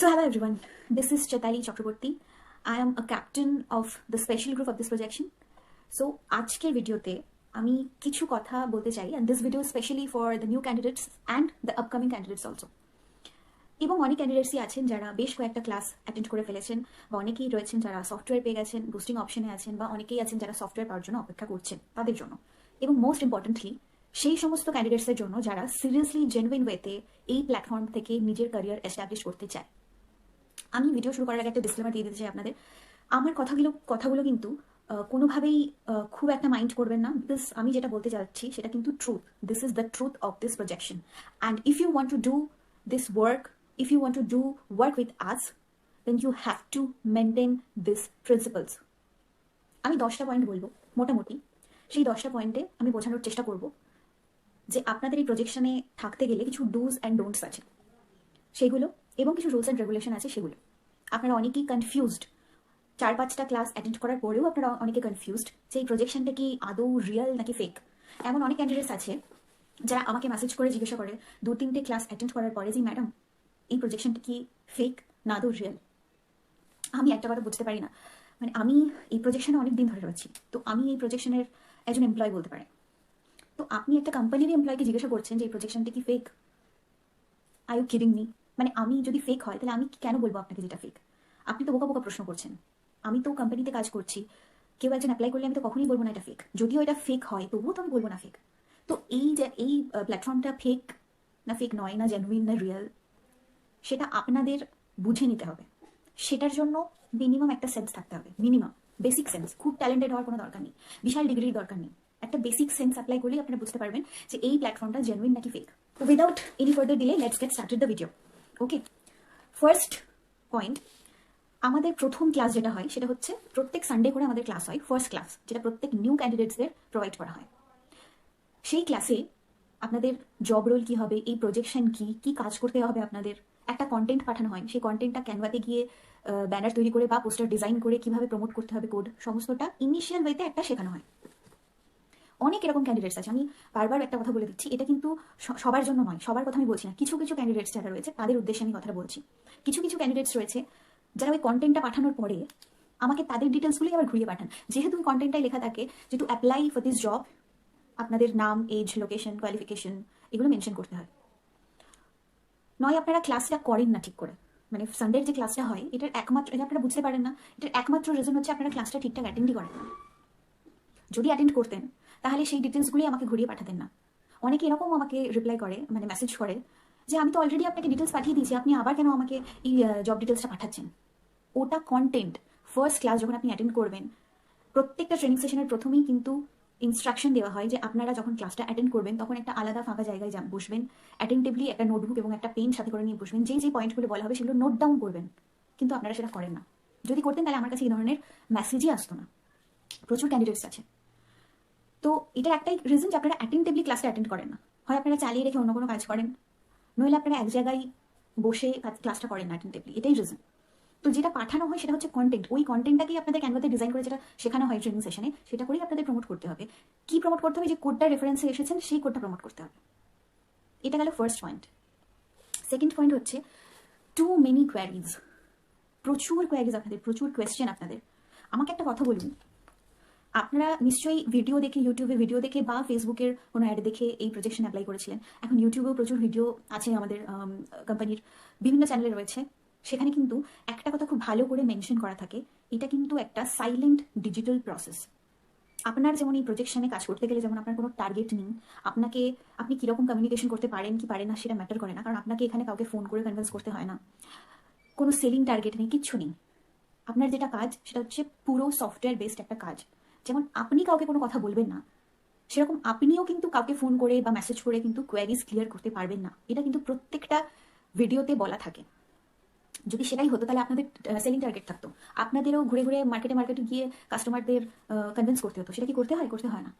So, hello everyone. This is Chetali Chakraborty. I am a captain of the special group of this projection. So, আজকের ভিডিওতে আমি কিছু কথা বলতে চাই and this video is specially for the new candidates and the upcoming candidates also. এবং অনেক ক্যান্ডিডেটসই আছেন যারা বেশ কয়েকটা ক্লাস অ্যাটেন্ড করে ফেলেছেন বা অনেকেই রয়েছেন যারা সফটওয়্যার পেয়ে গেছেন বুস্টিং অপশনে আছেন বা অনেকেই আছেন যারা সফটওয়্যার পাওয়ার জন্য অপেক্ষা করছেন তাদের জন্য এবং মোস্ট ইম্পর্টেন্টলি সেই সমস্ত ক্যান্ডিডেটসের জন্য যারা সিরিয়াসলি জেনুইন ওয়েতে এই প্ল্যাটফর্ম থেকে নিজের ক্যারিয়ার এস্টাবলিশ করতে চায় আমি ভিডিও শুরু করার আগে একটা ডিসক্লেমার দিয়ে দিতে চাই আপনাদের। আমার কথাগুলো কথাগুলো কিন্তু কোনোভাবেই খুব একটা মাইন্ড করবেন না বিকজ আমি যেটা বলতে চাচ্ছি সেটা কিন্তু truth this is the truth of this projection and if you want to do this work if you want to do work with us then you have to maintain this principles আমি দশটা point বলব, মোটামুটি। সেই দশটা পয়েন্টে আমি বোঝানোর চেষ্টা করব যে আপনাদের এই প্রজেকশনে থাকতে গেলে কিছু ডুজ অ্যান্ড ডোন্টস আছে। সেগুলো এবং কিছু রুলস অ্যান্ড রেগুলেশন আছে সেগুলো। আপনারা অনেকেই কনফিউজড চার পাঁচটা ক্লাস অ্যাটেন্ড করার পরেও আপনারা অনেকে কনফিউজড যে এই প্রজেকশনটা কি আদৌ রিয়েল নাকি ফেক এমন অনেক ক্যান্ডিডেটস আছে যারা আমাকে মেসেজ করে জিজ্ঞাসা করে, দু, তিনটে ক্লাস অ্যাটেন্ড করার পরে যে ম্যাডাম এই প্রজেকশনটা কি ফেক না আদৌ রিয়েল আমি একটা কথা বুঝতে পারি না। মানে আমি এই প্রজেকশনে অনেক দিন ধরে রয়েছি, তো আমি এই প্রজেকশনের একজন এমপ্লয় বলতে পারি। তো আপনি একটা কোম্পানির এমপ্লয়কে জিজ্ঞাসা করছেন যে, এই প্রজেকশনটা কি fake I you kidding me মানে আমি যদি ফেক হয়, তাহলে আমি কেন বলব আপনাকে যেটা ফেক আপনি তো বোকা বোকা প্রশ্ন করছেন। আমি তো কোম্পানিতে কাজ করছি। কেউ একজন অ্যাপ্লাই করলে আমি তো কখনোই বলব না এটা ফেক যদিও এটা ফেক হয়, তবুও তো আমি বলব না ফেক তো এই যে, এই প্ল্যাটফর্মটা ফেক না ফেক নয়, না জেনুইন না রিয়েল সেটা আপনাদের বুঝে নিতে হবে। সেটার জন্য মিনিমাম একটা সেন্স থাকতে হবে। মিনিমাম বেসিক সেন্স খুব ট্যালেন্টেড হওয়ার কোনো দরকার নেই। বিশাল ডিগ্রির দরকার নেই। একটা বেসিক সেন্স অ্যাপ্লাই করলেই আপনারা বুঝতে পারবেন যে এই প্ল্যাটফর্মটা জেনুইন নাকি fake without any further delay let's get started the video okay first point আমাদের প্রথম ক্লাস যেটা হয়, সেটা হচ্ছে প্রত্যেক সানডে করে আমাদের ক্লাস হয় ফার্স্ট ক্লাস যেটা প্রত্যেক নিউ ক্যান্ডিডেটসদের প্রোভাইড করা হয়। সেই ক্লাসে আপনাদের জব রোল কি হবে, এই প্রজেকশন কি কি কাজ করতে হবে আপনাদের, একটা কন্টেন্ট পাঠানো হয়। সেই কন্টেন্টটা ক্যানভাতে গিয়ে ব্যানার তৈরি করে বা পোস্টার ডিজাইন করে কীভাবে প্রমোট করতে হবে কোড সমস্তটা ইনিশিয়াল ওয়েতে একটা শেখানো হয়। অনেক এরকম ক্যান্ডিডেটস আছে। আমি বারবার একটা কথা বলে দিচ্ছি, এটা কিন্তু সবার জন্য নয়, সবার কথা আমি বলছি না। কিছু কিছু ক্যান্ডিডেটস যারা রয়েছে, তাদের উদ্দেশ্যে আমি কথাটা বলছি। কিছু কিছু ক্যান্ডিডেটস রয়েছে, যারা ওই কন্টেন্টটা পাঠানোর পরে আমাকে তাদের ডিটেলসগুলোই আবার ঘুরিয়ে পাঠান। যেহেতু ওই কন্টেন্টটাই লেখা থাকে, যে to apply for this job আপনাদের নাম এজ লোকেশন কোয়ালিফিকেশন এগুলো মেনশন করতে হয়। নয়, আপনারা ক্লাসটা করেন না ঠিক করে। মানে সানডের যে ক্লাসটা হয়, এটার একমাত্র এটা আপনারা বুঝতে পারেন না, এটার একমাত্র রিজন হচ্ছে আপনারা ক্লাসটা ঠিকঠাক অ্যাটেন্ডই করেন না। যদি অ্যাটেন্ড করতেন তাহলে সেই ডিটেলসগুলি আমাকে ঘুরিয়ে পাঠাতেন না। অনেকে এরকম আমাকে রিপ্লাই করে মানে মেসেজ করে যে, আমি তো অলরেডি আপনাকে ডিটেলস পাঠিয়ে দিয়েছি, আপনি আবার কেন আমাকে এই জব ডিটেলসটা পাঠাচ্ছেন? ওটা কন্টেন্ট ফার্স্ট ক্লাস যখন আপনি অ্যাটেন্ড করবেন, প্রত্যেকটা ট্রেনিং সেশনের প্রথমেই কিন্তু ইনস্ট্রাকশন দেওয়া হয় যে, আপনারা যখন ক্লাসটা অ্যাটেন্ড করবেন, তখন একটা আলাদা ফাঁকা জায়গায় বসবেন অ্যাটেন্টিভলি একটা নোটবুক এবং একটা পেন সাথে করে নিয়ে বসবেন। যেই যে পয়েন্টগুলো বলা হবে সেগুলো নোট ডাউন করবেন। কিন্তু আপনারা সেটা করেন না। যদি করতেন তাহলে আমার কাছে এই ধরনের মেসেজই আসতো না। প্রচুর ক্যান্ডিডেটস আছে। তো এটা একটাই রিজন যে আপনারা অ্যাটেন্টিভলি ক্লাসটা অ্যাটেন্ড করেন না। হয় আপনারা চালিয়ে রেখে অন্য কোনো কাজ করেন, নইলে আপনারা এক জায়গায় বসে ক্লাসটা করেন অ্যাটেন্টিভলি এটাই রিজন তো যেটা পাঠানো হয় সেটা হচ্ছে কন্টেন্ট ওই কন্টেন্টটাকেই আপনাদের ক্যানভাতে ডিজাইন করে যেটা শেখানো হয় ট্রেনিং সেশনে সেটা করেই আপনাদের প্রমোট করতে হবে। কি প্রমোট করতে হবে? যে কোডটা রেফারেন্সে এসেছেন, সেই কোডটা প্রমোট করতে হবে। এটা গেল ফার্স্ট পয়েন্ট সেকেন্ড পয়েন্ট হচ্ছে টু মেনি কোয়ারিজ প্রচুর কোয়ারিজ আপনাদের, প্রচুর কোয়েশ্চেন আপনাদের। আমাকে একটা কথা বলুন। আপনারা নিশ্চয়ই ভিডিও দেখে ইউটিউবে ভিডিও দেখে বা ফেসবুকের কোনো অ্যাড দেখে এই প্রজেকশন অ্যাপ্লাই করেছিলেন। এখন ইউটিউবেও প্রচুর ভিডিও আছে আমাদের কোম্পানির বিভিন্ন চ্যানেলে রয়েছে। সেখানে কিন্তু একটা কথা খুব ভালো করে মেনশন করা থাকে, এটা কিন্তু একটা সাইলেন্ট ডিজিটাল প্রসেস আপনার যেমন এই প্রজেকশনে কাজ করতে গেলে যেমন আপনার কোনো টার্গেট নেই, আপনাকে, আপনি কীরকম কমিউনিকেশন করতে পারেন কি পারেন না সেটা ম্যাটার করে না, কারণ আপনাকে এখানে কাউকে ফোন করে কনভিন্স করতে হয় না। কোনো সেলিং টার্গেট নেই, কিচ্ছু নেই। আপনার যেটা কাজ, সেটা হচ্ছে পুরো সফটওয়্যার বেসড একটা কাজ। যেমন আপনি কাউকে কোনো কথা বলবেন না, সেরকম আপনিও কিন্তু কাউকে ফোন করে বা মেসেজ করে কিন্তু কোয়ারিজ ক্লিয়ার করতে পারবেন না। এটা কিন্তু প্রত্যেকটা ভিডিওতে বলা থাকে। যদি সেটাই হতো তাহলে আপনাদের সেলিং টার্গেট থাকতো। আপনাদেরও ঘুরে ঘুরে মার্কেটে মার্কেটে গিয়ে কাস্টমারদের কনভিন্স করতে হতো। সেটা কি করতে হয়? করতে হয় না।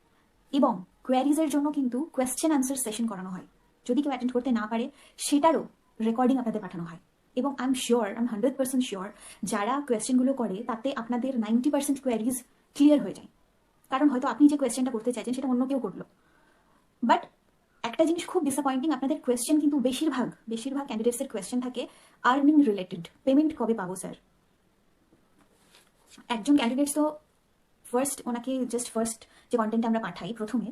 এবং কোয়ারিজের জন্য কিন্তু কোয়েশ্চেন আনসার সেশন করানো হয়। যদি কেউ অ্যাটেন্ড করতে না পারে, সেটারও রেকর্ডিং আপনাদের পাঠানো হয়। এবং I am sure I am hundred percent sure যারা কোয়েশ্চেনগুলো করে, তাতে আপনাদের নাইনটি পার্সেন্ট কোয়ারিজ ক্লিয়ার হয়ে যায়। কারণ হয়তো আপনি যে কোয়েশ্চেনটা করতে চাইছেন সেটা অন্য কেউ করল। বাট একটা জিনিস খুব ডিসঅ্যাপয়েন্টিং আপনাদের কোয়েশ্চেন কিন্তু বেশিরভাগ বেশিরভাগ ক্যান্ডিডেটসের কোয়েশ্চেন থাকে আর্নিং রিলেটেড পেমেন্ট কবে পাবো স্যার একজন ক্যান্ডিডেটস তো ফার্স্ট ওনাকে জাস্ট ফার্স্ট যে কন্টেন্ট আমরা পাঠাই প্রথমে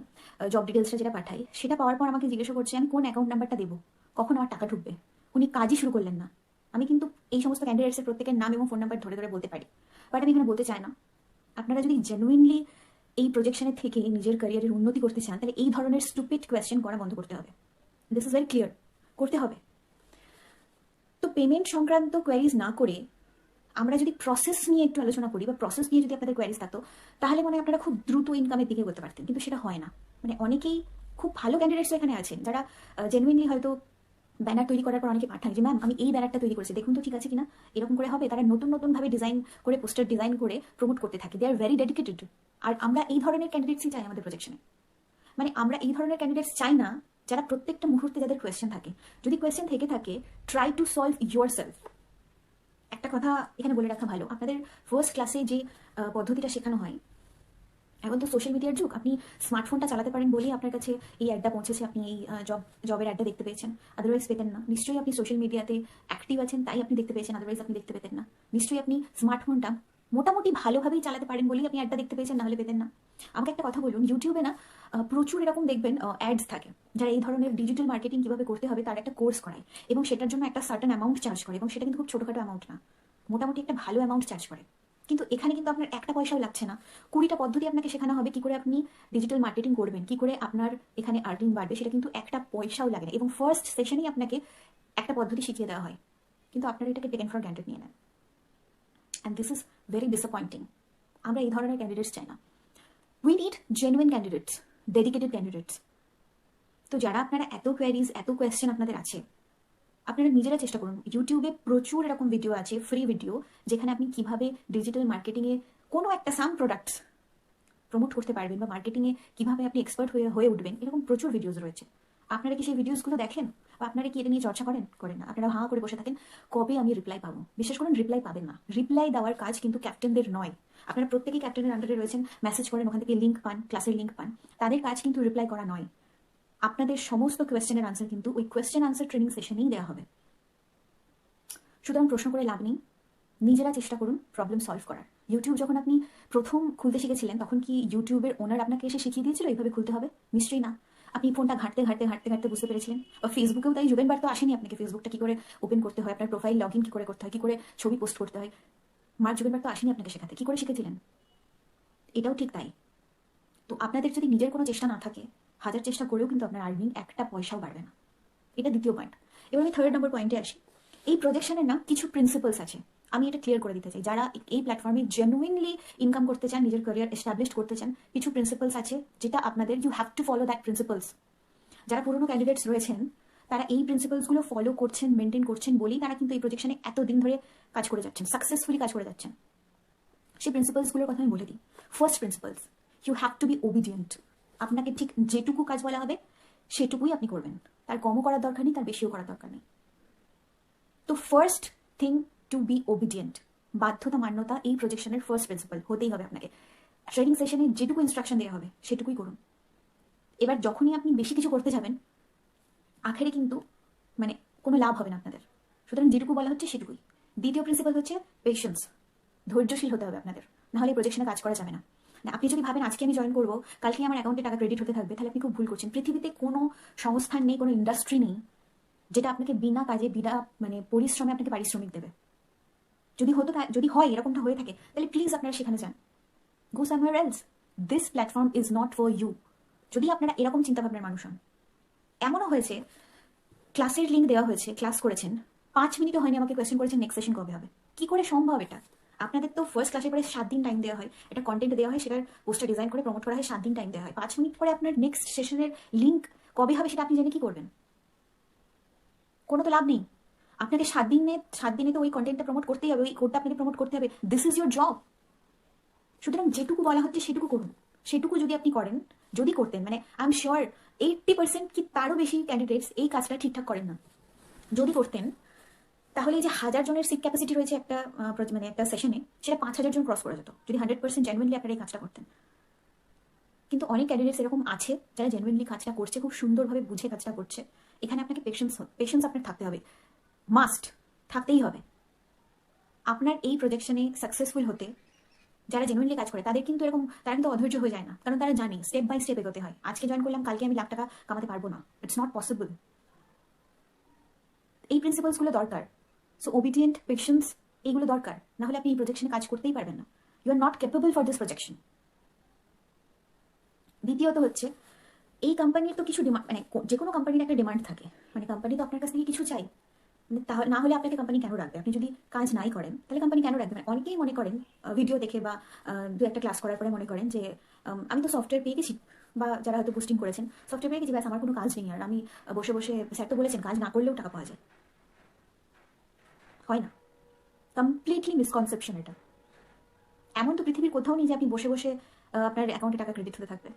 জব ডিটেলসটা যেটা পাঠাই, সেটা পাওয়ার পর আমাকে জিজ্ঞাসা করছে, আমি কোন অ্যাকাউন্ট নাম্বারটা দেবো? কখন আমার টাকা ঢুকবে? উনি কাজই শুরু করলেন না। আমি কিন্তু এই সমস্ত ক্যান্ডিডেটসের প্রত্যেকের নাম এবং ফোন নাম্বার ধরে ধরে বলতে পারি। বাট আমি এখানে বলতে চাই না। আপনারা যদি জেনুইনলি এই প্রজেকশনের থেকে নিজের ক্যারিয়ারের উন্নতি করতে চান, তাহলে এই ধরনের স্টুপিড কোয়েশ্চেন করা বন্ধ করতে হবে। দিস ইজ ভেরি ক্লিয়ার করতে হবে। তো পেমেন্ট সংক্রান্ত কোয়ারিজ না করে আমরা যদি প্রসেস নিয়ে একটু আলোচনা করি বা প্রসেস নিয়ে যদি আপনাদের কোয়ারিজ থাকতো, তাহলে মনে আপনারা খুব দ্রুত ইনকামের দিকে করতে পারতেন। কিন্তু সেটা হয় না। মানে অনেকেই খুব ভালো ক্যান্ডিডেটস এখানে আছেন, যারা জেনুইনলি হয়তো ব্যানার তৈরি করার পর অনেকে পাঠায় যে ম্যাম আমি এই ব্যানারটা তৈরি করেছি। দেখুন তো ঠিক আছে কিনা? এরকম করে হবে। তারা নতুন নতুন ভাবে ডিজাইন করে পোস্টার ডিজাইন করে প্রমোট করতে থাকে। দে আর ভেরি ডেডিকেটেড আর আমরা এই ধরনের ক্যান্ডিডেটসই চাই আমাদের প্রজেকশনে মানে আমরা এই ধরনের ক্যান্ডিডেটস চাই না যারা প্রত্যেকটা মুহূর্তে যাদের কোয়েশ্চেন থাকে। যদি কোয়েশ্চেন থেকে থাকে try to solve yourself একটা কথা এখানে বলে রাখা ভালো। আপনাদের ফার্স্ট ক্লাসে যে পদ্ধতিটা শেখানো হয় এখন তো সোশ্যাল মিডিয়ার যুগ, আপনি স্মার্টফোনটা চালাতে পারেন বলেই আপনার কাছে এই অ্যাডটা পৌঁছেছে, আপনি এই জব জবের অ্যাডটা দেখতে পেয়েছেন। আদারওয়াইজ পেতেন না। নিশ্চয়ই আপনি সোশ্যাল মিডিয়াতে অ্যাক্টিভ আছেন, তাই আপনি দেখতে পেয়েছেন আদারওয়াইজ আপনি দেখতে পেতেন না। নিশ্চয়ই আপনি স্মার্টফোনটা মোটামুটি ভালোভাবেই চালাতে পারেন বলেই আপনি অ্যাডটা দেখতে পেয়েছেন, নাহলে পেতেন না। আমাকে একটা কথা বলুন ইউটিউবে না প্রচুর এরকম দেখবেন অ্যাডস থাকে। যারা এই ধরনের ডিজিটাল মার্কেটিং কীভাবে করতে হবে তার একটা কোর্স করায়। এবং সেটার জন্য একটা সার্টেন অ্যামাউন্ট চার্জ করে, এবং সেটা কিন্তু খুব ছোটোখাটো অ্যামাউন্ট না। মোটামুটি একটা ভালো অ্যামাউন্ট চার্জ করে। কিন্তু এখানে কিন্তু আপনার একটা পয়সাও লাগছে না। কুড়িটা পদ্ধতি আপনাকে শেখানো হবে কি করে আপনি ডিজিটাল মার্কেটিং করবেন, কি করে আপনার এখানে আর্নিং বাড়বে, সেটা কিন্তু একটা পয়সাও লাগে না। এবং ফার্স্ট সেশনেই আপনাকে একটা পদ্ধতি শিখিয়ে দেওয়া হয়। কিন্তু আপনারা এটাকে টেকেন ফর গ্যান্টেড নিয়ে নেন। And this is very disappointing আমরা এই ধরনের ক্যান্ডিডেটস চাই না। We need genuine candidates dedicated candidates তো যারা আপনারা এত কোয়ারিজ এত কোয়েশ্চেন আপনাদের আছে আপনারা নিজেরা চেষ্টা করুন। ইউটিউবে প্রচুর এরকম ভিডিও আছে ফ্রি ভিডিও যেখানে আপনি কীভাবে ডিজিটাল মার্কেটিংয়ে কোনো একটা সাম প্রোডাক্টস প্রমোট করতে পারবেন বা মার্কেটিংয়ে কীভাবে আপনি এক্সপার্ট হয়ে হয়ে উঠবেন, এরকম প্রচুর ভিডিওস রয়েছে। আপনারা কি সেই ভিডিওসগুলো দেখেন? বা আপনারা কি এটা নিয়ে চর্চা করেন? করেন না। আপনারা হাঁ করে বসে থাকেন, কবে আমি রিপ্লাই পাবো? বিশেষ করুন রিপ্লাই পাবেন না। রিপ্লাই দেওয়ার কাজ কিন্তু ক্যাপ্টেনদের নয়। আপনারা প্রত্যেকেই ক্যাপ্টেনের আন্ডারে রয়েছেন মেসেজ করেন, ওখান থেকে লিঙ্ক পান ক্লাসের লিঙ্ক পান। তাদের কাজ কিন্তু রিপ্লাই করা নয়। আপনাদের সমস্ত কোয়েশ্চেনের আনসার কিন্তু ওই কোয়েশ্চেন আনসার ট্রেনিং সেশনেই দেওয়া হবে। সুতরাং প্রশ্ন করে লাভ নেই। নিজেরা চেষ্টা করুন প্রবলেম সলভ করার। ইউটিউব যখন আপনি প্রথম খুলতে শিখেছিলেন, তখন কি ইউটিউবের ওনার আপনাকে এসে শিখিয়ে দিয়েছিল এইভাবে খুলতে হবে? নিশ্চয়ই না। আপনি ফোনটা ঘাঁটতে ঘাঁটতে ঘাঁটতে ঘাঁটতে বুঝতে পেরেছিলেন। বা ফেসবুকেও তাই জুবেন বার তো আসেনি আপনাকে। ফেসবুকটা কি করে ওপেন করতে হয়? আপনার প্রোফাইল লগ ইন কি করে করতে হয়? কি করে ছবি পোস্ট করতে হয়? মার্ক জুবেন বার তো আসেনি আপনাকে শেখাতে। কি করে শিখেছিলেন? এটাও ঠিক তাই। তো আপনাদের যদি নিজের কোনো চেষ্টা না থাকে হাজার চেষ্টা করেও কিন্তু আপনার আর্নিং একটা পয়সাও বাড়বে না। এটা দ্বিতীয় পয়েন্ট এবার আমি থার্ড নম্বর পয়েন্টে আসি। এই প্রজেকশনের না কিছু প্রিন্সিপালস আছে। আমি এটা ক্লিয়ার করে দিতে চাই। যারা এই প্ল্যাটফর্মে জেনুইনলি ইনকাম করতে চান, নিজের ক্যারিয়ার এস্টাবলিশ করতে চান, কিছু প্রিন্সিপালস আছে যেটা আপনাদের you have to follow that principles যারা পুরনো ক্যান্ডিডেটস রয়েছেন, তারা এই প্রিন্সিপালসগুলো ফলো করছেন মেনটেন করছেন বলেই তারা কিন্তু এই প্রজেকশনে এতদিন ধরে কাজ করে যাচ্ছেন সাকসেসফুলি কাজ করে যাচ্ছেন। সেই প্রিন্সিপালসগুলোর কথা আমি বলে দিই। First principles you have to be obedient আপনাকে ঠিক যেটুকু কাজ বলা হবে, সেটুকুই আপনি করবেন। তার কমও করার দরকার নেই, তার বেশিও করার দরকার নেই। তো first thing to be obedient বাধ্যতা, মান্যতা, এই প্রজেকশনের ফার্স্ট প্রিন্সিপাল হতেই হবে আপনাকে। ট্রেনিং সেশনে যেটুকু ইনস্ট্রাকশন দেওয়া হবে, সেটুকুই করুন। এবার যখনই আপনি বেশি কিছু করতে যাবেন, আখেরে কিন্তু মানে কোনো লাভ হবে না আপনাদের। সুতরাং যেটুকু বলা হচ্ছে সেটুকুই। দ্বিতীয় প্রিন্সিপাল হচ্ছে পেশেন্স ধৈর্যশীল হতে হবে আপনাদের। নাহলে প্রজেকশনে কাজ করা যাবে না। না, আপনি যদি ভাবেন আজকে আমি জয়েন করব কালকে আমার অ্যাকাউন্টে টাকা ক্রেডিট হতে থাকবে তাহলে আপনি খুব ভুল করছেন। পৃথিবীতে কোনো সংস্থান নেই কোনো ইন্ডাস্ট্রি নেই যেটা আপনাকে বিনা কাজে বিনা মানে পরিশ্রমে আপনাকে পারিশ্রমিক দেবে। যদি হতো যদি হয় এরকমটা হয়ে থাকে তাহলে প্লিজ আপনারা সেখানে যান। Go somewhere else this platform is not for you যদি আপনারা এরকম চিন্তাভাবনার মানুষ হন। এমনও হয়েছে ক্লাসের লিঙ্ক দেওয়া হয়েছে ক্লাস করেছেন। পাঁচ মিনিটও হয়নি আমাকে কোয়েশ্চেন করেছেন নেক্সট সেশন কবে হবে? কি করে সম্ভব এটা? আপনাদের তো ফার্স্ট ক্লাসে পরে সাত দিন টাইম দেওয়া হয়। এটা কন্টেন্ট দেওয়া হয়, সেটার পোস্টার ডিজাইন করে প্রমোট করা হয়, সাত দিন টাইম দেওয়া হয়। পাঁচ মিনিট পরে আপনার নেক্সট সেশনের লিঙ্ক কবে হবে সেটা আপনি জেনে কি করবেন? কোনো তো লাভ নেই। আপনাকে সাত দিনে সাত দিনে তো ওই কন্টেন্টটা প্রমোট করতেই হবে, ওই কোডটা আপনাকে প্রমোট করতে হবে। দিস ইজ ইউর জব সুতরাং যেটুকু বলা হচ্ছে সেটুকু করুন। সেটুকু যদি আপনি করেন, যদি করতেন মানে I am sure eighty percent কি তারও বেশি ক্যান্ডিডেটস এই কাজটা ঠিকঠাক করেন না। যদি করতেন তাহলে এই যে হাজার জনের সিট ক্যাপাসিটি রয়েছে একটা মানে একটা সেশনে সেটা পাঁচ হাজার জন ক্রস করা যেত। যদি হান্ড্রেড পার্সেন্ট জেনুইনলি আপনারা এই কাজটা করতেন। কিন্তু অনেক ক্যান্ডিডেটস এরকম আছে, যারা জেনুইনলি কাজটা করছে, খুব সুন্দরভাবে বুঝে কাজটা করছে। এখানে আপনাকে পেশেন্স পেশেন্স আপনার থাকতে হবে। মাস্ট থাকতেই হবে। আপনার এই প্রজেকশনে সাকসেসফুল হতে, যারা জেনুইনলি কাজ করে, তাদের কিন্তু এরকম, তারা কিন্তু অধৈর্য হয়ে যায় না। কারণ তারা জানে স্টেপ বাই স্টেপ এগোতে হয়। আজকে জয়েন করলাম, কালকে আমি লাখ টাকা কামাতে পারব না। ইটস নট পসিবল এই প্রিন্সিপালসগুলো দরকার। সো ওবিডিয়েন্ট পেশেন্স এইগুলো দরকার। না হলে আপনি এই প্রজেকশনে কাজ করতেই পারবেন না। You are not capable for this projection দ্বিতীয়ত হচ্ছে, এই কোম্পানির তো কিছু ডিমান্ড মানে যে কোনো কোম্পানির একটা ডিমান্ড থাকে। মানে কোম্পানি তো আপনার কাছ থেকে কিছু চাই মানে তাহলে না হলে আপনাকে কোম্পানি কেন রাখবে আপনি যদি কাজ নাই করেন, তাহলে কোম্পানি কেন রাখবে মানে অনেকেই মনে করেন ভিডিও দেখে বা দু একটা ক্লাস করার পরে মনে করেন যে আমি তো সফটওয়্যার পেয়ে গেছি। বা যারা হয়তো পোস্টিং করেছেন সফটওয়্যার পেয়ে গেছি, ব্যাস, আমার কোনো কাজ নেই। আর আমি বসে বসে, স্যার তো বলেছেন, কাজ না করলেও টাকা পাওয়া যায়। হয় না। কমপ্লিটলি মিসকনসেপশন এটা। এমন তো পৃথিবীর কোথাও নেই যে আপনি বসে বসে আপনার অ্যাকাউন্টে টাকা ক্রেডিট হতে থাকবে।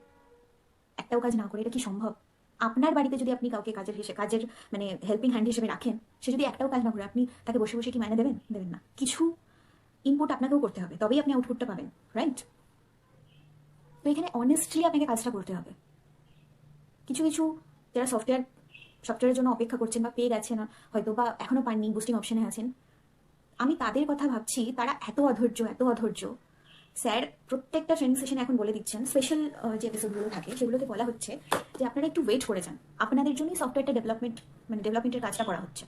একটাও কাজ না করে এটা কি সম্ভব? আপনার বাড়িতে যদি আপনি কাউকে কাজের হিসেবে কাজের মানে হেল্পিং হ্যান্ড হিসেবে রাখেন, সে যদি একটাও কাজ না করে, আপনি তাকে বসে বসে কি মাইনে দেবেন? দেবেন না। কিছু ইনপুট আপনাকেও করতে হবে। তবেই আপনি আউটপুটটা পাবেন রাইট তো এখানে অনেস্টলি আপনাকে কাজটা করতে হবে। কিছু কিছু যারা সফটওয়্যার সফটওয়্যারের জন্য অপেক্ষা করছেন বা পেয়ে গেছেন, হয়তো বা এখনও পাননি বুস্টিং অপশনে আছেন আমি তাদের কথা ভাবছি, তারা এত অধৈর্য এত অধৈর্য। স্যার, প্রত্যেকটা ট্রেনিং সেশনে এখন বলে দিচ্ছেন স্পেশাল যে এপিসোডগুলো থাকে, সেগুলোতে বলা হচ্ছে যে আপনারা একটু ওয়েট করে যান। আপনাদের জন্যই সফটওয়্যারটা ডেভেলপমেন্ট মানে ডেভেলপমেন্টের কাজটা করা হচ্ছে।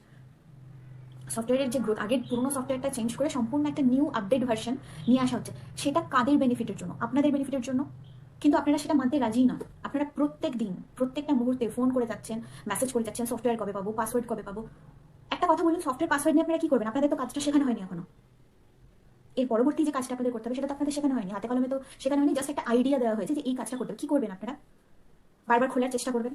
সফটওয়্যারের যে গ্রোথ আগের পুরোনো সফটওয়্যারটা চেঞ্জ করে সম্পূর্ণ একটা নিউ আপডেট ভার্সন নিয়ে আসা হচ্ছে। সেটা কাদের বেনিফিটের জন্য? আপনাদের বেনিফিটের জন্য? কিন্তু আপনারা সেটা মানতে রাজি না আপনারা প্রত্যেক দিন, প্রত্যেকটা মুহূর্তে ফোন করে যাচ্ছেন মেসেজ করে যাচ্ছেন সফটওয়্যার কবে পাবো পাসওয়ার্ড কবে পাবো? একটা কথা বলুন সফটওয়্যার পাসওয়ার্ড নিয়ে আপনারা কি করবেন? আপনাদের তো কাজটা শেখানো হয়নি এখনও। এর পরবর্তী যে কাজটা আপনাদের করতে হবে, সেটা তো আপনাদের শেখানো হয়নি। হাতে কলমে তো শেখানো হয়নি জাস্ট একটা আইডিয়া দেওয়া হয়েছে যে এই কাজটা করতে কি করবেন আপনারা? বারবার খোলার চেষ্টা করবেন।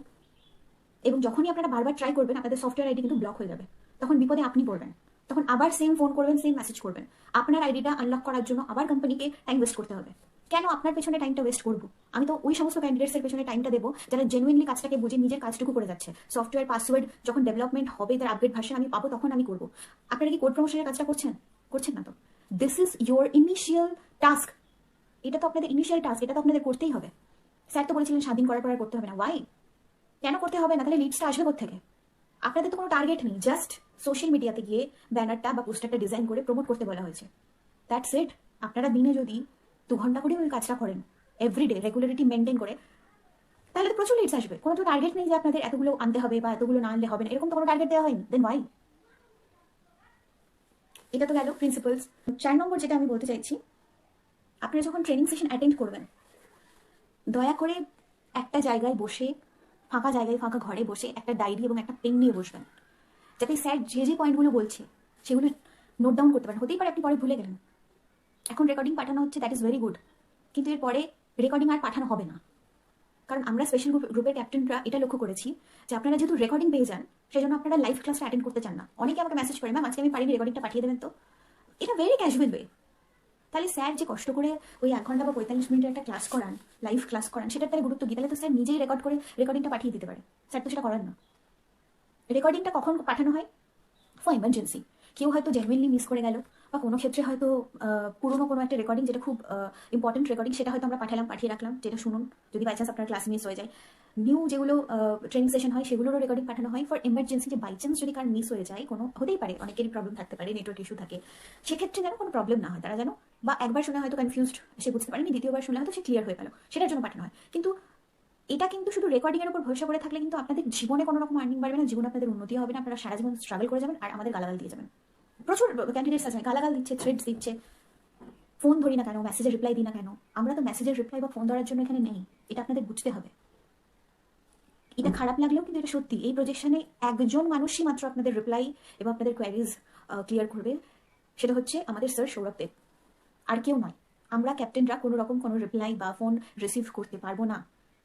এবং যখনই আপনারা বারবার ট্রাই করবেন, আপনাদের সফটওয়্যার আইডি কিন্তু ব্লক হয়ে যাবে। তখন বিপদে আপনি পড়বেন। তখন আবার সেম ফোন করবেন সেম মেসেজ করবেন। আপনার আইডিটা আনলক করার জন্য আবার কোম্পানিকে টাইম ওয়েস্ট করতে হবে। কেন আপনার পেছনে টাইমটা ওয়েস্ট করব? আমি তো ওই সমস্ত ক্যান্ডিডেটসের পেছনে টাইমটা দেবো যারা জেনুইনলি কাজটাকে বুঝে নিজের কাজটুকু করে যাচ্ছে। সফটওয়্যার পাসওয়ার্ড যখন ডেভেলপমেন্ট হবে, তার আপডেট ভার্সন আমি পাবো, তখন আমি করব। আপনারা কি কোড প্রমোশনের কাজটা করছেন? করছেন না তো? This is your initial task এটা তো আপনাদের ইনিশিয়াল টাস্ক এটা তো আপনাদের করতেই হবে। স্যার তো বলেছিলেন স্বাধীন করার পর করতে হবে না। ওয়াই কেন করতে হবে না? তাহলে লিডসটা আসবে থেকে আপনাদের তো কোনো টার্গেট নেই। জাস্ট সোশ্যাল মিডিয়াতে গিয়ে ব্যানারটা বা পোস্টারটা ডিজাইন করে প্রমোট করতে বলা হয়েছে। দ্যাটস ইট আপনারা দিনে যদি দু ঘণ্টা করে ওই কাজটা করেন। এভরিডে রেগুলারিটি মেনটেন করে। তাহলে তো প্রচুর লিডস আসবে। কোনো তো টার্গেট নেই যে আপনাদের এতগুলো আনতে হবে বা এতগুলো না আনলে হবে না। এরকম তো কোনো টার্গেট দেওয়া হয়নি। দেন ওয়াই এটা তো গেল প্রিন্সিপালস চার নম্বর যেটা আমি বলতে চাইছি, আপনারা যখন ট্রেনিং সেশন অ্যাটেন্ড করবেন, দয়া করে একটা জায়গায় বসে, ফাঁকা জায়গায়, ফাঁকা ঘরে বসে একটা ডায়েরি এবং একটা পেন নিয়ে বসবেন। যাতে স্যার যে যে পয়েন্টগুলো বলছে, সেগুলো নোট ডাউন করতে পারেন। হতেই পারে আপনি পরে ভুলে গেলেন। এখন রেকর্ডিং পাঠানো হচ্ছে দ্যাট ইজ ভেরি গুড কিন্তু এরপরে রেকর্ডিং আর পাঠানো হবে না। কারণ আমরা স্পেশাল গ্রুপের ক্যাপ্টেনরা এটা লক্ষ্য করেছি যে আপনারা যেহেতু রেকর্ডিং পেয়ে যান সেই জন্য আপনারা লাইভ ক্লাসটা অ্যাটেন্ড করতে চান না। অনেকে আমাকে মেসেজ করে ম্যাম আজকে আমি পারিনি রেকর্ডিংটা পাঠিয়ে দেবেন তো? এটা ভেরি ক্যাজুয়াল ওয়ে তাহলে স্যার যে কষ্ট করে ওই এক ঘণ্টা বা পঁয়তাল্লিশ মিনিটের একটা ক্লাস করান লাইভ ক্লাস করান, সেটার তাহলে গুরুত্ব দিই তাহলে তো স্যার নিজেই রেকর্ড করে রেকর্ডিংটা পাঠিয়ে দিতে পারে। স্যার তো সেটা করেন না। রেকর্ডিংটা কখন পাঠানো হয়? ফর ইমার্জেন্সি কেউ হয়তো জেনুইনলি মিস করে গেল। বা কোনো ক্ষেত্রে হয়তো পুরোনো কোনো একটা রেকর্ডিং যেটা খুব ইম্পর্টেন্ট রেকর্ডিং সেটা হয়তো আমরা পাঠালাম, পাঠিয়ে রাখলাম, যেটা শুনুন, যদি বাই চান্স আপনার ক্লাস মিস হয়ে যায়। নিউ যেগুলো ট্রেনিং সেশন হয়, সেগুলোরও রেকর্ডিং পাঠানো হয়। ফর এমার্জেন্সি যে বাই চান্স যদি কার মিস হয়ে যায়, কোনো, হতেই পারে, অনেকেরই প্রবলেম থাকতে পারে নেটওয়ার্ক ইস্যু থাকে। সেক্ষেত্রে যেন কোনো প্রবলেম না হয়, তারা যেন, বা একবার শুনে হয়তো কনফিউজড সে বুঝতে পারেনি, দ্বিতীয়বার শুনলে হয়তো সে ক্লিয়ার হয়ে গেল, সেটার জন্য পাঠানো হয়। কিন্তু এটা কিন্তু শুধু রেকর্ডিং এর উপর ভরসা করে থাকলে কিন্তু আপনাদের জীবনে কোনো রকম আর্নিং বাড়বে না, জীবনে আপনাদের উন্নতি হবে না, আপনারা সারা জীবন স্ট্রাগল করে যাবেন, আর আমাদের গালাগাল দিয়ে যাবেন। প্রচুর ক্যান্ডিডেটস আছে, গালাগাল দিচ্ছে থ্রেডস দিচ্ছে। ফোন ধরি না কেন মেসেজের রিপ্লাই দিই না কেন? আমরা তো মেসেজের রিপ্লাই বা ফোন ধরার জন্য এখানে নেই, এটা আপনাদের বুঝতে হবে। এটা খারাপ লাগলেও কিন্তু এটা সত্যি। এই প্রজেকশনে একজন মানুষই মাত্র আপনাদের রিপ্লাই এবং আপনাদের কোয়ারিজ ক্লিয়ার করবে। সেটা হচ্ছে আমাদের স্যার সৌরভ দেব। আর কেউ নয়। আমরা ক্যাপ্টেনরা কোনো রকম কোনো রিপ্লাই বা ফোন রিসিভ করতে পারব না।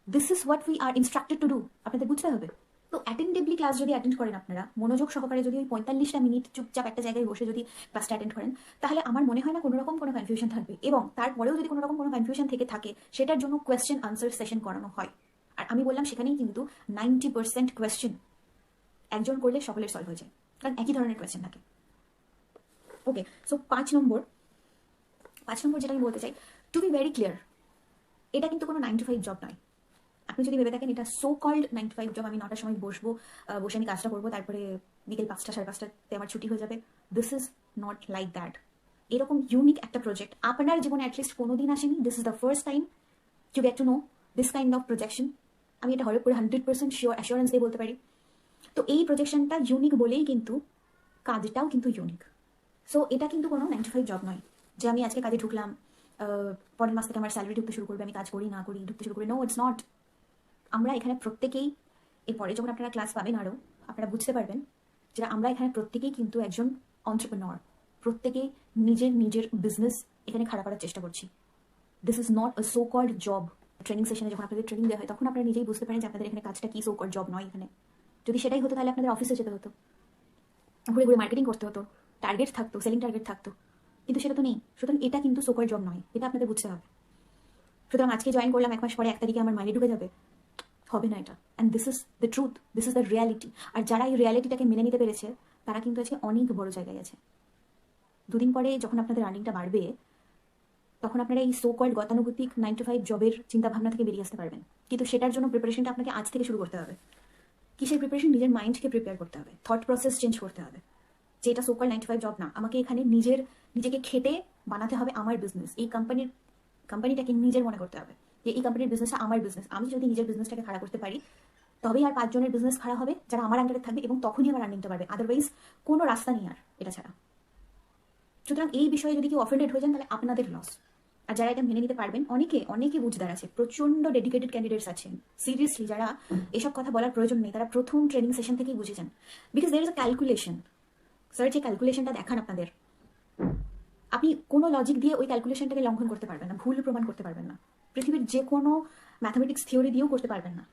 This is what we are instructed to do আপনাদের বুঝতে হবে? তো অ্যাটেন্টিভলি ক্লাস যদি অ্যাটেন্ড করেন আপনারা, মনোযোগ সহকারে যদি ওই পঁয়তাল্লিশটা মিনিট চুপচাপ একটা জায়গায় বসে যদি ক্লাসটা অ্যাটেন্ড করেন, তাহলে আমার মনে হয় না কোনো রকম কোনো কনফিউশন থাকবে। এবং তারপরেও যদি কোনো রকম কোনো কনফিউশন থেকে থাকে, সেটার জন্য কোয়েশ্চেন আনসার সেশন করানো হয়। আর আমি বললাম সেখানেই কিন্তু নাইনটি পার্সেন্ট কোয়েশ্চেন একজন করলে সকলের সলভ হয়ে যায়। কারণ একই ধরনের কোয়েশ্চেন থাকে। ওকে সো পাঁচ নম্বর পাঁচ নম্বর যেটা আমি বলতে চাই টু বি ভেরি ক্লিয়ার এটা কিন্তু কোনো নাইন টু ফাইভ জব নয়। আপনি যদি ভেবে থাকেন, এটা so called nine to five job আমি নটার সময় বসবো বসে আমি কাজটা করব, তারপরে বিকেল পাঁচটা, সাড়ে পাঁচটাতে আমার ছুটি হয়ে যাবে। This is not like that এরকম ইউনিক একটা প্রজেক্ট আপনার জীবনে অ্যাটলিস্ট কোনো দিন আসেনি this is the first time to get to know this kind of projection আমি এটা হরে করে হান্ড্রেড পার্সেন্ট শিওর অ্যাসুরেন্স দিয়ে বলতে পারি। তো এই প্রজেকশনটা ইউনিক বলেই কিন্তু কাজটাও কিন্তু ইউনিক সো এটা কিন্তু কোনো নাইন টু ফাইভ জব নয়। যে আমি আজকে কাজে ঢুকলাম পরের মাস থেকে আমার স্যালারি ঢুকতে শুরু করবে, আমি কাজ করি, না করি, ঢুকতে শুরু করি নো ইটস নট আমরা এখানে প্রত্যেকেই, এরপরে যখন আপনারা ক্লাস পাবেন আরও আপনারা বুঝতে পারবেন যে আমরা এখানে প্রত্যেকেই কিন্তু একজন অন্টারপ্রেনর প্রত্যেকেই নিজের নিজের বিজনেস এখানে খাড়া করার চেষ্টা করছি। This is not a so called job training সেশনে যখন আপনাদের ট্রেনিং দেওয়া হয়, তখন আপনারা নিজেই বুঝতে পারেন যে আপনাদের এখানে কাজটা কি সো কল্ড জব নয় এখানে। যদি সেটাই হতো, তাহলে আপনাদের অফিসে যেতে হতো। ঘুরে ঘুরে মার্কেটিং করতে হতো। টার্গেট থাকতো সেলিং টার্গেট থাকতো। কিন্তু সেটা তো নেই। সুতরাং এটা কিন্তু সোকার জব নয়। এটা আপনাদের বুঝতে হবে। সুতরাং আজকে জয়েন করলাম, এক মাস পরে এক তারিখে আমার মাইনে ঢুকে যাবে। হবে না এটা। And this is the truth this is the reality আর যারা এই রিয়ালিটিটাকে মেনে নিতে পেরেছে, তারা কিন্তু আজকে অনেক বড় জায়গায় আছে। দুদিন পরে যখন আপনাদের আর্নিংটা বাড়বে, তখন আপনারা এই সো কল্ড গতানুগতিক নাইন টু ফাইভ জবের চিন্তাভাবনা থেকে বেরিয়ে আসতে পারবেন। কিন্তু সেটার জন্য প্রিপারেশনটা আপনাকে আজ থেকে শুরু করতে হবে। কিসের প্রিপারেশন নিজের মাইন্ডকে প্রিপেয়ার করতে হবে। থট প্রসেস চেঞ্জ করতে হবে। যে এটা so called nine to five job না, আমাকে এখানে নিজের, নিজেকে খেটে বানাতে হবে আমার বিজনেস এই কোম্পানির কোম্পানিটাকে নিজের মনে করতে হবে। যে এই কোম্পানির বিজনেসটা আমার বিজনেস আমি যদি নিজের বিজনেসটাকে খাড়া করতে পারি, তবেই আর পাঁচজনের বিজনেস খাড়া হবে যারা আমার আন্ডারে থাকবে এবং তখনই আমার আর্নিংটা পারবে আদারওয়াইজ কোনো রাস্তা নেই আর এটা ছাড়া। সুতরাং এই বিষয়ে যদি কেউ অফেন্ডেড হয়ে যান, তাহলে আপনাদের লস আর যারা এটা মেনে নিতে পারবেন, অনেকে অনেকে বুঝদার আছে প্রচণ্ড ডেডিকেটেড ক্যান্ডিডেটস আছেন। সিরিয়াসলি যারা এসব কথা বলার প্রয়োজন নেই, তারা প্রথম ট্রেনিং সেশন থেকেই বুঝে যান। Because there is a calculation sir যে ক্যালকুলেশনটা দেখান আপনাদের, আপনি কোনো লজিক দিয়ে ওই ক্যালকুলেশনটাকে লঙ্ঘন করতে পারবেন না, ভুল প্রমাণ করতে পারবেন না। পৃথিবীর যে কোনো ম্যাথামেটিক্স থিওরি দিয়েও করতে পারবেন না।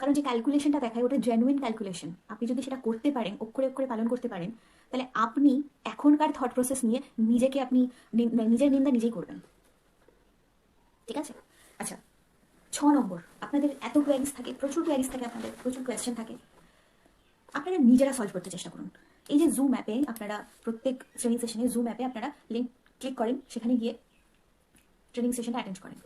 কারণ যে ক্যালকুলেশনটা দেখায়, ওটা জেনুইন ক্যালকুলেশন আপনি যদি সেটা করতে পারেন, অক্ষরে অক্ষরে পালন করতে পারেন, তাহলে আপনি এখনকার থট প্রসেস নিয়ে নিজেকে আপনি নিজের নিন্দা নিজেই করবেন। ঠিক আছে? আচ্ছা ছ নম্বর। আপনাদের এত কোয়ারিজ থাকে, প্রচুর কোয়ারিজ থাকে আপনাদের, প্রচুর কোয়েশ্চেন থাকে। আপনারা নিজেরা সলভ করতে চেষ্টা করুন। এই যে জুম অ্যাপে আপনারা প্রত্যেক ট্রেনিং সেশনে জুম অ্যাপে আপনারা লিঙ্ক ক্লিক করেন, সেখানে গিয়ে ট্রেনিং সেশনটা অ্যাটেন্ড করেন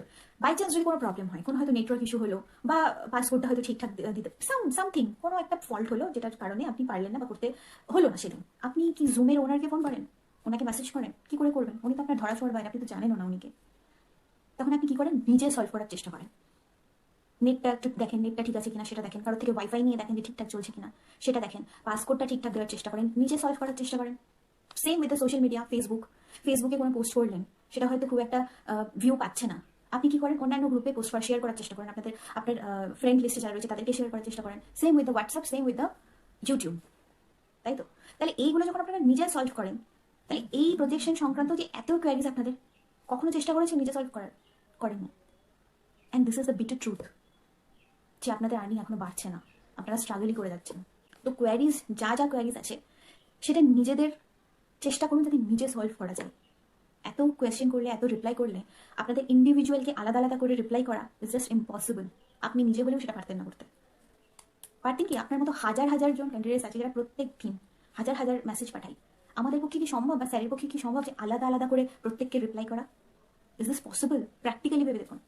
বাই চান্স যদি কোনো প্রবলেম হয়, কোনো হয়তো নেটওয়ার্ক ইস্যু হলো বা পাসপোর্টটা হয়তো ঠিকঠাক দিতে সাম সামথিং কোনো একটা ফল্ট হলো যেটার কারণে আপনি পারলেন না বা করতে হলো না সেদিন। আপনি কি জুমের ওনারকে ফোন করেন? ওনাকে মেসেজ করেন? কি করে করবেন? উনি তো আপনার ধরা ছোড়বেন আপনি তো জানেনও না উনিকে। তখন আপনি কি করেন? নিজে সলভ করার চেষ্টা করেন। নেটটা একটু দেখেন নেটটা ঠিক আছে কিনা সেটা দেখেন। কারও থেকে ওয়াইফাই নিয়ে দেখেন যে ঠিকঠাক চলছে কিনা, সেটা দেখেন। পাসকোডটা ঠিকঠাক দেওয়ার চেষ্টা করেন। নিজে সলভ করার চেষ্টা করেন। Same with social media Facebook ফেসবুকে কোনো পোস্ট করলেন সেটা হয়তো খুব একটা ভিউ পাচ্ছে না। আপনি কি করেন? অন্যান্য গ্রুপে পোস্ট করা শেয়ার করার চেষ্টা করেন। আপনাদের, আপনার ফ্রেন্ড লিস্টে যারা রয়েছে, তাদেরকে শেয়ার করার চেষ্টা করেন। Same with the WhatsApp same with the YouTube তাই তো? তাহলে এইগুলো যখন আপনারা নিজে সলভ করেন, তাহলে এই প্রজেকশন সংক্রান্ত যে এত কোয়ারিজ আপনাদের, কখনো চেষ্টা করেছেন নিজে সলভ করার? করেননি and this is the bitter truth যে আপনাদের আর্নিং এখনও বাড়ছে না। আপনারা স্ট্রাগলই করে যাচ্ছেন। তো কোয়ারিজ যা যা কোয়ারিজ আছে, সেটা নিজেদের চেষ্টা করুন যাতে নিজে সলভ করা যায়। এত কোয়েশ্চেন করলে, এত রিপ্লাই করলে, আপনাদের ইন্ডিভিজুয়ালকে আলাদা আলাদা করে রিপ্লাই করা ইজ জাস্ট ইম্পসিবল আপনি নিজে বলেও সেটা পারতেন না করতে। পারতেন কি? আপনার মতো হাজার হাজার জন ক্যান্ডিডেটস আছে যারা প্রত্যেক দিন হাজার হাজার মেসেজ পাঠায়। আমাদের পক্ষে কি সম্ভব বা স্যারের পক্ষে কি সম্ভব যে আলাদা আলাদা করে প্রত্যেককে রিপ্লাই করা? ইজ দিস পসিবল প্র্যাকটিক্যালি ভেবে দেখুন।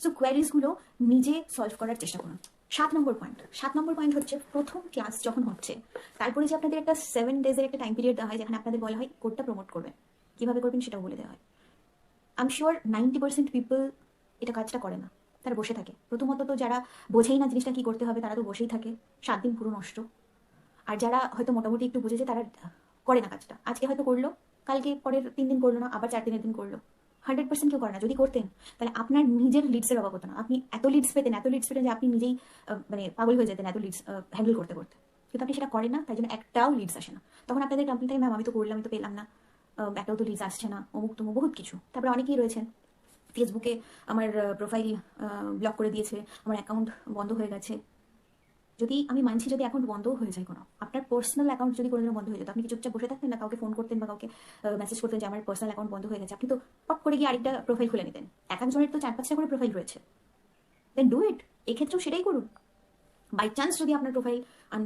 সো কোয়ারিজগুলো নিজে সলভ করার চেষ্টা করুন। সাত নম্বর পয়েন্ট সাত নম্বর পয়েন্ট হচ্ছে প্রথম ক্লাস যখন হচ্ছে, তারপরে যে আপনাদের একটা সেভেন ডেজের একটা টাইম পিরিয়ড দেওয়া হয়, যেখানে আপনাদের বলা হয় কোডটা প্রমোট করবেন। কীভাবে করবেন সেটাও বলে দেওয়া হয়। I am sure ninety percent people এটা কাজটা করে না, তারা বসে থাকে। প্রথমত তো যারা বোঝেই না জিনিসটা কি করতে হবে, তারা তো বসেই থাকে। সাত দিন পুরো নষ্ট। আর যারা হয়তো মোটামুটি একটু বুঝেছে, তারা করে না কাজটা। আজকে হয়তো করল, কালকে পরের তিন দিন করল না, আবার চার দিনের দিন করল। হান্ড্রেড পার্সেন্ট কেউ করে না। যদি করতেন, তাহলে আপনার নিজের লিডসের অভাব হতো না। আপনি এত লিডস পেতেন, এত লিডস পেতেন যে আপনি নিজেই মানে পাগল হয়ে যেতেন এত লিডস হ্যান্ডেল করতে করতে। কিন্তু আপনি সেটা করেন না, তাই জন্য একটাও লিডস আসে না। তখন আপনাদের কোম্পানি থেকে ম্যাম আমি তো করলাম, আমি তো পেলাম না। একটাও তো লিডস আসছে না, অমুক তমুক, বহুত কিছু। তারপরে অনেকেই রয়েছেন। ফেসবুকে আমার প্রোফাইল ব্লক করে দিয়েছে, আমার অ্যাকাউন্ট বন্ধ হয়ে গেছে। যদি আমি মানছি যদি অ্যাকাউন্ট বন্ধও হয়ে যায় কোনো, আপনার পার্সোনাল অ্যাকাউন্ট যদি কোনোদিনও বন্ধ হয়ে যেত আপনি কি চুপচাপ বসে থাকতেন না কাউকে ফোন করতেন বা কাউকে মেসেজ করতেন যে আমার পার্সোনাল অ্যাকাউন্ট বন্ধ হয়ে গেছে? আপনি তো পট করে গিয়ে আরেকটা প্রোফাইল খুলে নিতেন। এক একজনের তো চার পাঁচটা করে প্রোফাইল রয়েছে। দেন ডু ইট এক্ষেত্রেও সেটাই করুন। বাই চান্স যদি আপনার প্রোফাইল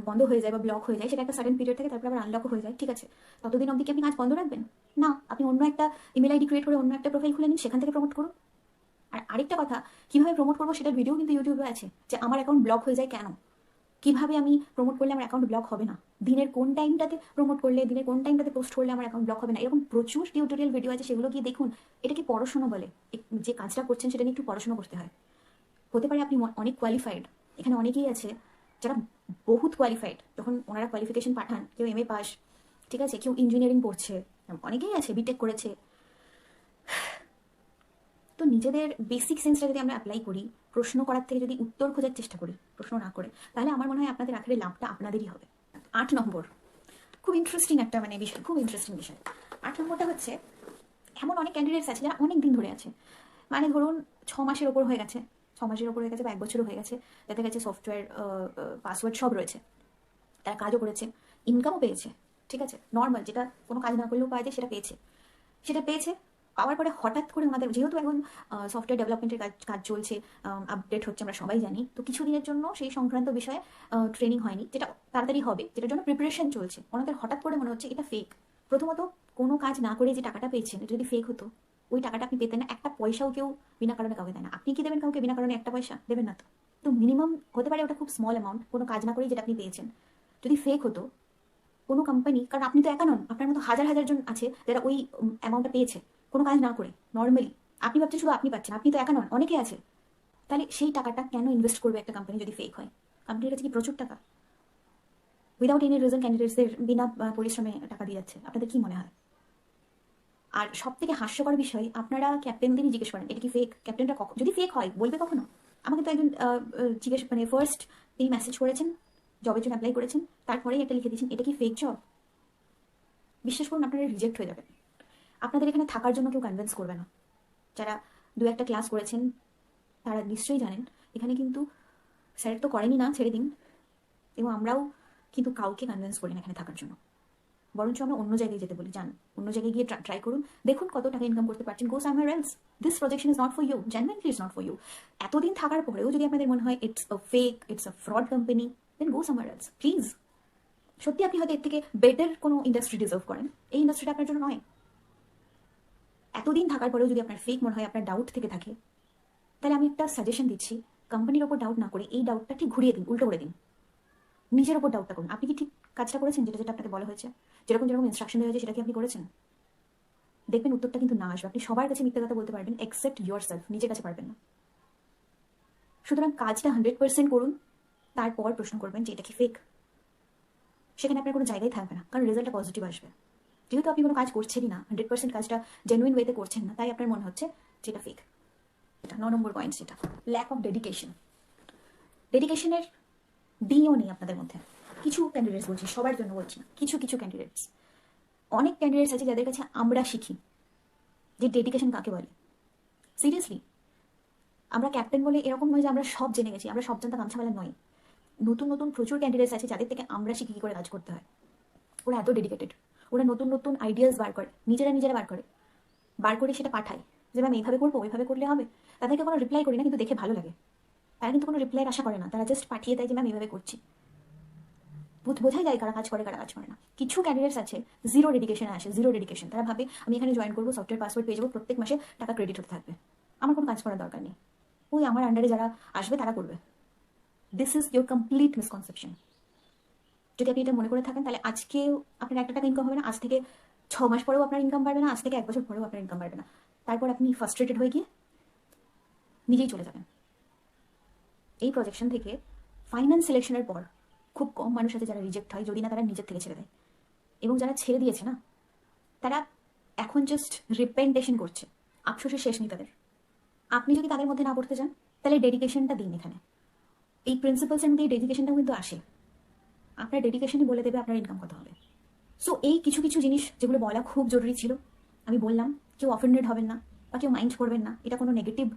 বন্ধ হয়ে যায় বা ব্লক হয়ে যায়, সেটা একটা সাডেন পিরিয়ড থেকে, তারপর আবার আনলক হয়ে যায়, ঠিক আছে? ততদিন অবধি কি আপনি কাজ বন্ধ রাখবেন? না, আপনি অন্য একটা ইমেল আইডি ক্রিয়েট করে অন্য একটা প্রোফাইল খুলে নিন, সেখান থেকে প্রমোট করুন। আর আরেকটা কথা, কীভাবে প্রমোট করব সেটার ভিডিও কিন্তু ইউটিউবে আছে, যে আমার অ্যাকাউন্ট ব্লক হয়ে যায় কেন? কীভাবে আমি প্রমোট করলে আমার অ্যাকাউন্ট ব্লক হবে না? দিনের কোন টাইমটাতে প্রমোট করলে, দিনের কোন টাইমটাতে পোস্ট করলে আমার অ্যাকাউন্ট ব্লক হবে না? এরকম প্রচুর টিউটোরিয়াল ভিডিও আছে, সেগুলো গিয়ে দেখুন। এটা কি পড়াশোনা বলে? যে কাজটা করছেন, সেটা নিয়ে একটু পড়াশোনা করতে হয়। হতে পারে আপনি অনেক কোয়ালিফাইড এখানে অনেকেই আছে যারা বহুত কোয়ালিফাইড যখন ওনারা কোয়ালিফিকেশন পাঠান, কেউ এম এ পাস ঠিক আছে, কেউ ইঞ্জিনিয়ারিং পড়ছে অনেকেই আছে বিটেক করেছে। তো নিজেদের বেসিক সেন্সটা যদি আমরা অ্যাপ্লাই করি, প্রশ্ন করার থেকে যদি উত্তর খোঁজার চেষ্টা করি, প্রশ্ন না করে, তাহলে আমার মনে হয় আপনাদের আখেরে লাভটা আপনাদেরই হবে। আট নম্বর, খুব ইন্টারেস্টিং একটা মানে বিষয়, খুব ইন্টারেস্টিং বিষয়। আট নম্বরটা হচ্ছে, এমন অনেক ক্যান্ডিডেটস আছে যারা অনেক দিন ধরে আছে। মানে ধরুন ছ মাসের ওপর হয়ে গেছে। ছ মাসের ওপর হয়ে গেছে বা এক বছরও হয়ে গেছে যাদের কাছে সফটওয়্যার পাসওয়ার্ড সব রয়েছে। তারা কাজও করেছে ইনকামও পেয়েছে, ঠিক আছে? নর্মাল যেটা কোনো কাজ না করলেও পাওয়া যায়, সেটা পেয়েছে। সেটা পেয়েছে, পাওয়ার পরে হঠাৎ করে ওনাদের যেহেতু এখন সফটওয়্যার ডেভেলপমেন্টের কাজ কাজ চলছে আপডেট হচ্ছে, আমরা সবাই জানি, তো কিছুদিনের জন্য সেই সংক্রান্ত বিষয়ে ট্রেনিং হয়নি, যেটা তাড়াতাড়ি হবে, যেটার জন্য প্রিপারেশন চলছে। ওনাদের হঠাৎ করে মনে হচ্ছে এটা ফেক প্রথমত কোনো কাজ না করে যে টাকাটা পেয়েছেন যদি ফেক হতো ওই টাকাটা আপনি পেতেন না, একটা পয়সাও কেউ বিনা কারণে কাউকে দেয় না। আপনি কি দেবেন কাউকে বিনা কারণে একটা পয়সা? দেবেন না তো। তো মিনিমাম হতে পারে ওটা খুব স্মল অ্যামাউন্ট কোনো কাজ না করেই যেটা আপনি পেয়েছেন। যদি ফেক হতো, কোনো কোম্পানি কারণ আপনি তো একা নন, আপনার মতো হাজার হাজার জন আছে যারা ওই অ্যামাউন্টটা পেয়েছে, কোনো কাজ না করে নর্মালি আপনি ভাবছেন শুধু আপনি পাচ্ছেন, আপনি তো একা নন, অনেকে আছে। তাহলে সেই টাকাটা কেন ইনভেস্ট করবে একটা কোম্পানি যদি ফেক হয়? কোম্পানির কাছে কি প্রচুর টাকা? উইদাউট এনি রিজন ক্যান্ডিডেটসদের বিনা পরিশ্রমে টাকা দিয়ে যাচ্ছে। আপনাদের কি মনে হয়? আর সব থেকে হাস্যকর বিষয়, আপনারা ক্যাপ্টেনদেরই জিজ্ঞেস করেন, এটা কি ফেক ক্যাপ্টেনটা কখন, যদি ফেক হয়, বলবে কখনো? আমাকে তো একজন জিজ্ঞেস মানে ফার্স্ট তিনি মেসেজ করেছেন জবের জন্য অ্যাপ্লাই করেছেন, তারপরেই একটা লিখে দিয়েছেন, এটা কি ফেক জব বিশ্বাস করুন, আপনারা রিজেক্ট হয়ে যাবেন। আপনাদের এখানে থাকার জন্য কেউ কনভিন্স করবে না। যারা দু একটা ক্লাস করেছেন, তারা নিশ্চয়ই জানেন, এখানে কিন্তু স্যার তো করেনি না ছেড়ে দিন, এবং আমরাও কিন্তু কাউকে কনভিন্স করি না এখানে থাকার জন্য। বরঞ্চ আমরা অন্য জায়গায় যেতে বলি যান অন্য জায়গায় গিয়ে ট্রাই করুন। দেখুন কত টাকা ইনকাম করতে পারছেন। Go somewhere else this projection is not for you genuinely is not for you এতদিন থাকার পরেও যদি আপনাদের মনে হয় it's a fake it's a fraud company then go somewhere else please সত্যি আপনি হয়তো এর থেকে বেটার কোনো ইন্ডাস্ট্রি ডিজার্ভ করেন। এই ইন্ডাস্ট্রিটা আপনার জন্য নয়। এতদিন থাকার পরেও যদি আপনার ফেক মনে হয়, আপনার ডাউট থেকে থাকে, তাহলে আমি একটা সাজেশন দিচ্ছি। কোম্পানির ওপর ডাউট না করে এই ডাউটটা ঠিক ঘুরিয়ে দিন, উল্টো করে দিন। নিজের ওপর ডাউটটা করুন। আপনি কি ঠিক কাজটা করেছেন যেটা যেটা আপনাকে বলা হয়েছে? যেরকম যেরকম ইনস্ট্রাকশন দেওয়া হয়েছে, সেটা কি আপনি করেছেন? দেখবেন উত্তরটা কিন্তু না আসবে। আপনি সবার কাছে মিথ্যে কথা বলতে পারবেন এক্সেপ্ট ইউর সেলফ নিজের কাছে পারবেন না। সুতরাং কাজটা হান্ড্রেড পার্সেন্ট করুন, তারপর প্রশ্ন করবেন যে এটা কি ফেক সেখানে আপনার কোনো জায়গায় থাকবে না, কারণ রেজাল্টটা পজিটিভ আসবে। যেহেতু আপনি কোনো কাজ করছেনই না হান্ড্রেড পার্সেন্ট কাজটা জেনুইন ওয়েতে করছেন না, তাই আপনার মনে হচ্ছে যেটা ফেক এটা ন নম্বর পয়েন্ট সেটা। ল্যাক অফ ডেডিকেশন ডেডিকেশনের ডিও নেই আপনাদের মধ্যে। কিছু ক্যান্ডিডেটস বলছি, সবার জন্য বলছি না, কিছু কিছু ক্যান্ডিডেটস অনেক ক্যান্ডিডেটস আছে যাদের কাছে আমরা শিখি যে ডেডিকেশন কাকে বলে। সিরিয়াসলি আমরা ক্যাপ্টেন বলে এরকম নয় যে আমরা সব জেনে গেছি, আমরা সব জানতা গামছাওয়ালা নয়। নতুন নতুন প্রচুর ক্যান্ডিডেটস আছে যাদের থেকে আমরা শিখি কী করে কাজ করতে হয়। ওরা এত ডেডিকেটেড ওরা নতুন নতুন আইডিয়াস বার করে, নিজেরা নিজেরা বার করে। বার করে সেটা পাঠায় যে ম্যাম এইভাবে করব, ওইভাবে করলে হবে। তাদেরকে কোনো রিপ্লাই করি না, কিন্তু দেখে ভালো লাগে। তারা কিন্তু কোনো রিপ্লাই আশা করে না। তারা জাস্ট পাঠিয়ে দেয় যে ম্যাম এইভাবে করছি। বোঝাই যায় কারা কাজ করে, কারা কাজ করে না। কিছু ক্যান্ডিডেটস আছে জিরো ডেডিকেশন আসে জিরো ডেডিকেশন তারা ভাবে, আমি এখানে জয়েন করব সফটওয়্যার পাসওয়ার্ড পেয়ে যাব, প্রত্যেক মাসে টাকা ক্রেডিট হতে থাকবে। আমার কোনো কাজ করার দরকার নেই। ওই আমার আন্ডারে যারা আসবে, তারা করবে। This is your complete misconception যদি আপনি এটা মনে করে থাকেন, তাহলে আজকে আপনার একটা টাকা ইনকাম হবে না, আজ থেকে ছ মাস পরেও আপনার ইনকাম বাড়বে না, আজ থেকে এক বছর পরেও আপনার ইনকাম বাড়বে না। তারপর আপনি ফার্স্ট্রেটেড হয়ে গিয়ে নিজেই চলে যাবেন। এই প্রজেকশন থেকে ফাইন্যান্স সিলেকশনের পর খুব কম মানুষ আছে যারা রিজেক্ট হয়, যদি না তারা নিজের থেকে ছেড়ে দেয়। এবং যারা ছেড়ে দিয়েছে না, তারা এখন জাস্ট রিপেন্টেশন করছে। আফসোসের শেষ নেই তাদের। আপনি যদি তাদের মধ্যে না পড়তে চান তাহলে ডেডিকেশনটা দিন এখানে। এই প্রিন্সিপালসের মধ্যে এই ডেডিকেশনটাও কিন্তু আসে। আপনার ডেডিকেশনই বলে দেবে আপনার ইনকাম কত হবে। সো এই কিছু কিছু জিনিস যেগুলো বলা খুব জরুরি ছিল, আমি বললাম, কেউ অফেন্ডেড হবেন না বা কেউ মাইন্ড করবেন না, এটা কোনো নেগেটিভ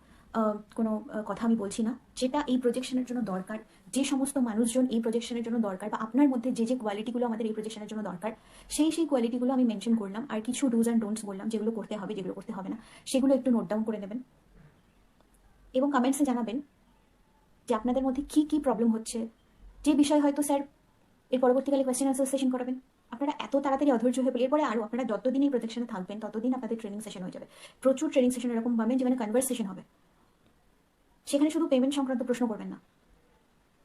কোনো কথা আমি বলছি না। যেটা এই প্রজেকশনের জন্য দরকার, যে সমস্ত মানুষজন এই প্রজেকশনের জন্য দরকার বা আপনার মধ্যে যে যে কোয়ালিটিগুলো আমাদের এই প্রজেকশনের জন্য দরকার, সেই সেই কোয়ালিটিগুলো আমি মেনশন করলাম। আর কিছু ডুজ অ্যান্ড ডোন্টস বললাম, যেগুলো করতে হবে, যেগুলো করতে হবে না, সেগুলো একটু নোট ডাউন করে নেবেন। এবং কমেন্টসে জানাবেন যে আপনাদের মধ্যে কি কি প্রবলেম হচ্ছে। যে বিষয় হয়তো স্যার এর পরবর্তীকালে কোয়েশ্চেন আনসার সেশন করাবেন। আপনারা এত তাড়াতাড়ি অধৈর্য হয়ে পড়ে এরপরে আরও আপনারা যতদিন এই প্রজেকশনে থাকবেন, ততদিন আপনাদের ট্রেনিং সেশন হয়ে যাবে। প্রচুর ট্রেনিং সেশন এরকম পাবেন যেখানে কনভারসেশন হবে। সেখানে শুধু পেমেন্ট সংক্রান্ত প্রশ্ন করবেন না।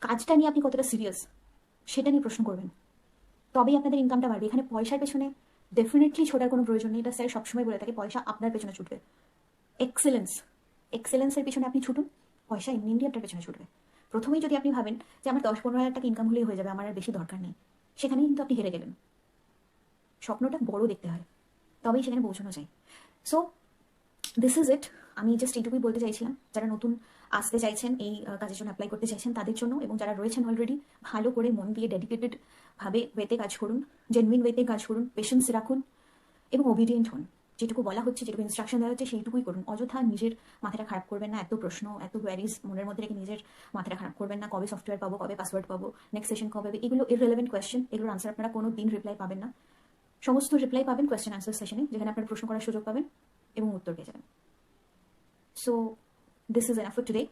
কাজটা নিয়ে আপনি কতটা সিরিয়াস সেটা নিয়ে প্রশ্ন করবেন। তবেই আপনাদের ইনকামটা বাড়বে। এখানে পয়সার পেছনে ডেফিনেটলি ছোটার কোনো প্রয়োজন নেই। এটা স্যার সবসময় বলে থাকে, পয়সা আপনার পেছনে ছুটবে। এক্সেলেন্স এক্সেলেন্সের পিছনে আপনি ছুটুন, পয়সা এমনি এমনি আপনার পেছনে ছুটবে। প্রথমেই যদি আপনি ভাবেন যে আমার দশ পনেরো হাজার টাকা ইনকাম হলেই হয়ে যাবে, আমার আর বেশি দরকার নেই, সেখানেই কিন্তু আপনি হেরে গেলেন। স্বপ্নটা বড় দেখতে হয়, তবেই সেখানে পৌঁছানো যায়। সো দিস ইজ ইট আমি জাস্ট এইটুকুই বলতে চাইছিলাম, যারা নতুন আসতে চাইছেন এই কাজের জন্য অ্যাপ্লাই করতে চাইছেন তাদের জন্য এবং যারা রয়েছেন অলরেডি ভালো করে মন দিয়ে ডেডিকেটেড ভাবে ওয়েতে কাজ করুন জেনুইন ওয়েতে কাজ করুন পেশেন্স রাখুন এবং ওবিডিয়েন্ট হন। যেটুকু বলা হচ্ছে যেটুকু ইনস্ট্রাকশন দেওয়া হচ্ছে সেইটুকুই করুন। অযথা নিজের মাথাটা খারাপ করবেন না এত প্রশ্ন এত কোয়ারিজ মনের মধ্যে রেখে নিজের মাথাটা খারাপ করবেন না কবে সফটওয়্যার পাবো কবে পাসওয়ার্ড পাবো নেক্সট সেশন কবে হবে এগুলো ইররেলেভেন্ট কোয়েশ্চেন এগুলোর আনসার আপনারা কোনো দিন রিপ্লাই পাবেন না। সমস্ত রিপ্লাই পাবেন কোয়েশ্চেন আনসার সেশনে যেখানে আপনারা প্রশ্ন করার সুযোগ পাবেন এবং উত্তর পেয়ে যাবেন। So, this is enough for today.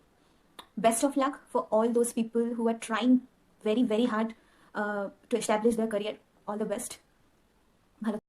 Best of luck for all those people who are trying very, very hard uh, to establish their career. All the best.